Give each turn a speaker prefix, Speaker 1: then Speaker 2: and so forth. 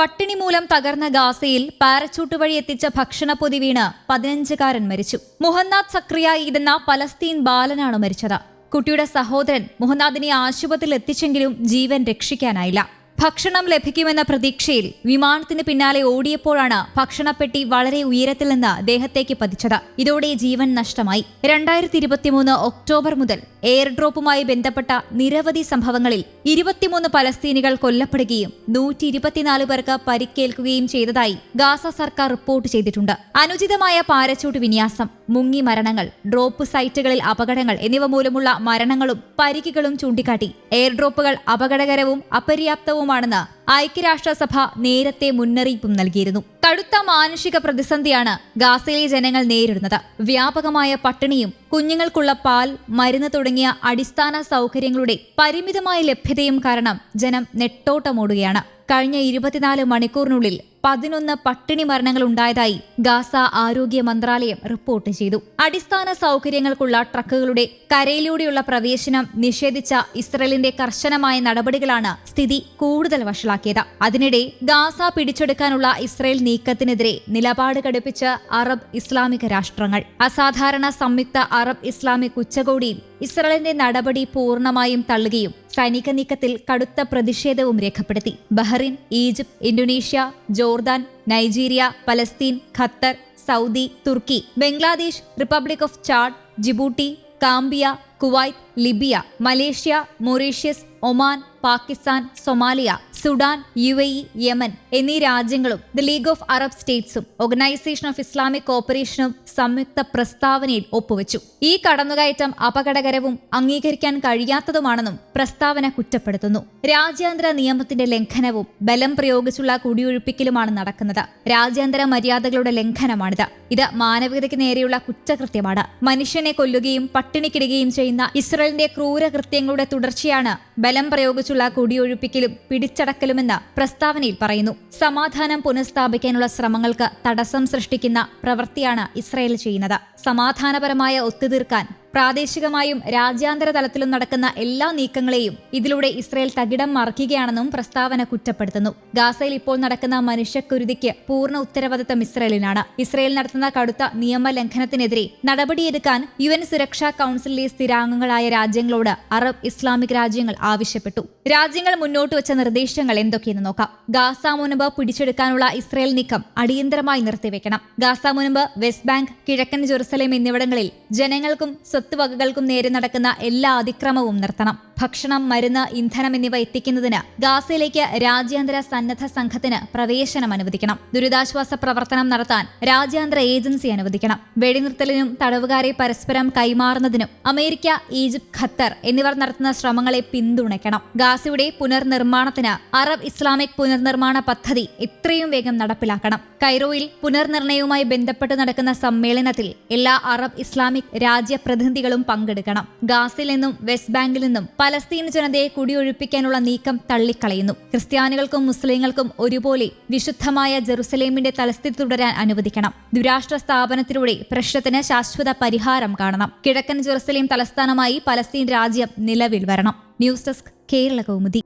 Speaker 1: പട്ടിണി മൂലം തകർന്ന ഗാസയിൽ പാരച്ചൂട്ട് വഴി എത്തിച്ച ഭക്ഷണപ്പൊതി വീണ് പതിനഞ്ചുകാരൻ മരിച്ചു. മുഹന്നാദ് സക്രിയ ഇതെന്ന പലസ്തീൻ ബാലനാണ് മരിച്ചത്. കുട്ടിയുടെ സഹോദരൻ മുഹന്നാദിനെ ആശുപത്രിയിൽ എത്തിച്ചെങ്കിലും ജീവൻ രക്ഷിക്കാനായില്ല. ഭക്ഷണം ലഭിക്കുമെന്ന പ്രതീക്ഷയിൽ വിമാനത്തിന് പിന്നാലെ ഓടിയപ്പോഴാണ് ഭക്ഷണപ്പെട്ടി വളരെ ഉയരത്തിൽ നിന്ന് ദേഹത്തേക്ക് പതിച്ചത്. ഇതോടെ ജീവൻ നഷ്ടമായി. രണ്ടായിരത്തി ഇരുപത്തിമൂന്ന് ഒക്ടോബർ മുതൽ എയർ ഡ്രോപ്പുമായി ബന്ധപ്പെട്ട നിരവധി സംഭവങ്ങളിൽ ഇരുപത്തിമൂന്ന് പലസ്തീനികൾ കൊല്ലപ്പെടുകയും നൂറ്റി ഇരുപത്തിനാല് പേർക്ക് പരിക്കേൽക്കുകയും ചെയ്തതായി ഗാസ സർക്കാർ റിപ്പോർട്ട് ചെയ്തിട്ടുണ്ട്. അനുചിതമായ പാരച്ചൂട്ട് വിന്യാസം മുങ്ങി മരണങ്ങൾ ഡ്രോപ്പ് സൈറ്റുകളിൽ അപകടങ്ങൾ എന്നിവ മൂലമുള്ള മരണങ്ങളും പരിക്കുകളും ചൂണ്ടിക്കാട്ടി. എയർ ഡ്രോപ്പുകൾ അപകടകരവും അപര്യാപ്തവുമാണെന്ന് ഐക്യരാഷ്ട്രസഭ നേരത്തെ മുന്നറിയിപ്പും നൽകിയിരുന്നു. കടുത്ത മാനുഷിക പ്രതിസന്ധിയാണ് ഗാസയിലെ ജനങ്ങൾ നേരിടുന്നത്. വ്യാപകമായ പട്ടിണിയും കുഞ്ഞുങ്ങൾക്കുള്ള പാൽ മരുന്ന് തുടങ്ങിയ അടിസ്ഥാന സൗകര്യങ്ങളുടെ പരിമിതമായ ലഭ്യതയും കാരണം ജനം നെട്ടോട്ടമോടുകയാണ്. കഴിഞ്ഞ ഇരുപത്തിനാല് മണിക്കൂറിനുള്ളിൽ പതിനൊന്ന് പട്ടിണി മരണങ്ങൾ ഉണ്ടായതായി ഗാസ ആരോഗ്യ മന്ത്രാലയം റിപ്പോർട്ട് ചെയ്തു. അടിസ്ഥാന സൗകര്യങ്ങൾക്കുള്ള ട്രക്കുകളുടെ കരയിലൂടെയുള്ള പ്രവേശനം നിഷേധിച്ച ഇസ്രയേലിന്റെ കർശനമായ നടപടികളാണ് സ്ഥിതി കൂടുതൽ വഷളാക്കിയത്. അതിനിടെ ഗാസ പിടിച്ചെടുക്കാനുള്ള ഇസ്രയേൽ നീക്കത്തിനെതിരെ നിലപാട് കടുപ്പിച്ച് അറബ് ഇസ്ലാമിക രാഷ്ട്രങ്ങൾ. അസാധാരണ സംയുക്ത അറബ് ഇസ്ലാമിക് ഉച്ചകോടിയിൽ ഇസ്രയേലിന്റെ നടപടി പൂർണമായും തള്ളുകയും സൈനിക നീക്കത്തിൽ കടുത്ത പ്രതിഷേധവും രേഖപ്പെടുത്തി. Bahrain Egypt Indonesia Jordan Nigeria Palestine Qatar Saudi Turkey Bangladesh republic of Chad Djibouti Gambia Kuwait Libya Malaysia Mauritius Oman Pakistan Somalia Sudan U A E Yemen എന്നീ രാജ്യങ്ങളും ദി ലീഗ് ഓഫ് അറബ് സ്റ്റേറ്റ്സും organisation of Islamic കോപ്പറേഷനും സംയുക്ത പ്രസ്താവനയിൽ ഒപ്പുവച്ചു. ഈ കടന്നുകയറ്റം അപകടകരവും അംഗീകരിക്കാൻ കഴിയാത്തതുമാണെന്നും പ്രസ്താവന കുറ്റപ്പെടുത്തുന്നു. രാജ്യാന്തര നിയമത്തിന്റെ ലംഘനവും ബലം പ്രയോഗിച്ചുള്ള കുടിയൊഴിപ്പിക്കലുമാണ് നടക്കുന്നത്. രാജ്യാന്തര മര്യാദകളുടെ ലംഘനമാണിത്. ഇത് മാനവികതയ്ക്ക് നേരെയുള്ള കുറ്റകൃത്യമാണ്. മനുഷ്യനെ കൊല്ലുകയും പട്ടിണിക്കിടുകയും ചെയ്യുന്ന ഇസ്രയേലിന്റെ ക്രൂരകൃത്യങ്ങളുടെ തുടർച്ചയാണ് ബലം പ്രയോഗിച്ചുള്ള കുടിയൊഴിപ്പിക്കലും പിടിച്ചടക്കലുമെന്ന് പ്രസ്താവനയിൽ പറയുന്നു. സമാധാനം പുനഃസ്ഥാപിക്കാനുള്ള ശ്രമങ്ങൾക്ക് തടസ്സം സൃഷ്ടിക്കുന്ന പ്രവൃത്തിയാണ് ഇസ്രയേൽ ചെയ്യുന്നത്. സമാധാനപരമായ ഒത്തുതീർക്കാൻ പ്രാദേശികമായും രാജ്യാന്തര തലത്തിലും നടക്കുന്ന എല്ലാ നീക്കങ്ങളെയും ഇതിലൂടെ ഇസ്രയേൽ തകിടം മറിക്കുകയാണെന്നും പ്രസ്താവന കുറ്റപ്പെടുത്തുന്നു. ഗാസയിൽ ഇപ്പോൾ നടക്കുന്ന മനുഷ്യക്കുരുതിക്ക് പൂർണ ഉത്തരവാദിത്തം ഇസ്രയേലിനാണ്. ഇസ്രയേൽ നടത്തുന്ന കടുത്ത നിയമലംഘനത്തിനെതിരെ നടപടിയെടുക്കാൻ യു എൻ സുരക്ഷാ കൌൺസിലിലെ സ്ഥിരാംഗങ്ങളായ രാജ്യങ്ങളോട് അറബ് ഇസ്ലാമിക് രാജ്യങ്ങൾ ആവശ്യപ്പെട്ടു. രാജ്യങ്ങൾ മുന്നോട്ട് വെച്ച നിർദ്ദേശങ്ങൾ എന്തൊക്കെയെന്ന് നോക്കാം. ഗാസ മുൻപ് പിടിച്ചെടുക്കാനുള്ള ഇസ്രയേൽ നീക്കം അടിയന്തരമായി നിർത്തിവെക്കണം. ഗാസ മുൻപ് വെസ്റ്റ് ബാങ്ക് കിഴക്കൻ ജെറുസലേം എന്നിവിടങ്ങളിൽ ജനങ്ങൾക്കും സ്വത്തുവകകൾക്കും നേരെ നടക്കുന്ന എല്ലാ അതിക്രമവും നിർത്തണം. ഭക്ഷണം മരുന്ന് ഇന്ധനം എന്നിവ എത്തിക്കുന്നതിന് ഗാസയിലേക്ക് രാജ്യാന്തര സന്നദ്ധ സംഘത്തിന് പ്രവേശനം അനുവദിക്കണം. ദുരിതാശ്വാസ പ്രവർത്തനം നടത്താൻ രാജ്യാന്തര ഏജൻസി അനുവദിക്കണം. വെടിനിർത്തലിനും തടവുകാരെ പരസ്പരം കൈമാറുന്നതിനും അമേരിക്ക ഈജിപ്ത് ഖത്തർ എന്നിവർ നടത്തുന്ന ശ്രമങ്ങളെ പിന്തുണയ്ക്കണം. ഗാസയുടെ പുനർനിർമ്മാണത്തിന് അറബ് ഇസ്ലാമിക് പുനർനിർമ്മാണ പദ്ധതി എത്രയും വേഗം നടപ്പിലാക്കണം. കൈറോയിൽ പുനർനിർണയവുമായി ബന്ധപ്പെട്ട് നടക്കുന്ന സമ്മേളനത്തിൽ എല്ലാ അറബ് ഇസ്ലാമിക് രാജ്യ പ്രതിനിധികളും പങ്കെടുക്കണം. ഗാസയിൽ നിന്നും വെസ്റ്റ് ബാങ്കിൽ നിന്നും പലസ്തീൻ ജനതയെ കുടിയൊഴിപ്പിക്കാനുള്ള നീക്കം തള്ളിക്കളയുന്നു. ക്രിസ്ത്യാനികൾക്കും മുസ്ലിങ്ങൾക്കും ഒരുപോലെ വിശുദ്ധമായ ജെറുസലേമിന്റെ തലസ്ഥിതി തുടരാൻ അനുവദിക്കണം. ദുരാഷ്ട്ര സ്ഥാപനത്തിലൂടെ പ്രശ്നത്തിന് ശാശ്വത പരിഹാരം കാണണം. കിഴക്കൻ ജെറുസലേം തലസ്ഥാനമായി പലസ്തീൻ രാജ്യം നിലവിൽ വരണം. News desk Kerala Kaumudi.